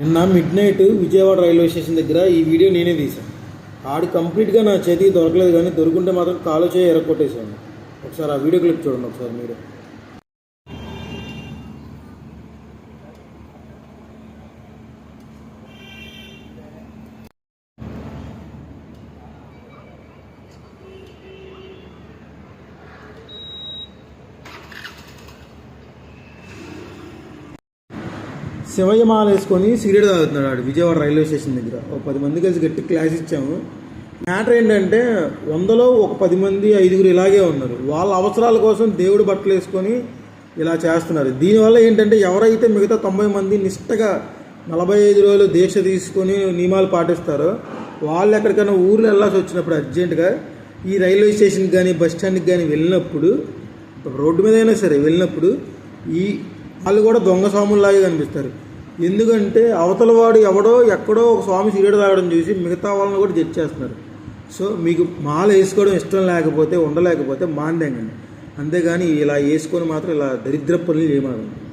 నిన్న midnight Vijayawada railway station దగ్గర ఈ వీడియో నేనే తీశాను. ఆడు కంప్లీట్గా నా చేతికి దొరకలేదు కానీ దొరుకుంటే మాత్రం కాలో చేయి ఎరగొట్టేసాను ఒకసారి ఆ వీడియో క్లిప్ చూడండి ఒకసారి మీరు. శివయ్య మాల వేసుకొని సిగరెట్ తాగుతున్నాడు ఆడు విజయవాడ రైల్వే స్టేషన్ దగ్గర. ఒక పది మంది కలిసి గట్టి క్లాస్ ఇచ్చాము. మ్యాటర్ ఏంటంటే వందలో ఒక పది మంది ఐదుగురు ఇలాగే ఉన్నారు. వాళ్ళ అవసరాల కోసం దేవుడు బట్టలు వేసుకొని ఇలా చేస్తున్నారు. దీనివల్ల ఏంటంటే ఎవరైతే మిగతా తొంభై మంది నిష్టగా నలభై ఐదు రోజులు దీక్ష తీసుకొని నియమాలు పాటిస్తారో వాళ్ళు ఎక్కడికైనా ఊర్లో వెళ్ళాల్సి వచ్చినప్పుడు అర్జెంటుగా ఈ రైల్వే స్టేషన్కి కానీ బస్ స్టాండ్కి కానీ వెళ్ళినప్పుడు రోడ్డు మీద అయినా సరే వెళ్ళినప్పుడు ఈ వాళ్ళు కూడా దొంగ స్వాముల్లాగే కనిపిస్తారు. ఎందుకంటే అవతల వాడు ఎవడో ఎక్కడో ఒక స్వామి సిగరెట్ తాగడం చూసి మిగతా వాళ్ళని కూడా జడ్జ్ చేస్తున్నారు. సో మీకు మాల వేసుకోవడం ఇష్టం లేకపోతే ఉండలేకపోతే మాందేంగండి అంతేగాని ఇలా వేసుకొని మాత్రం ఇలా దరిద్ర పనులు చేయమని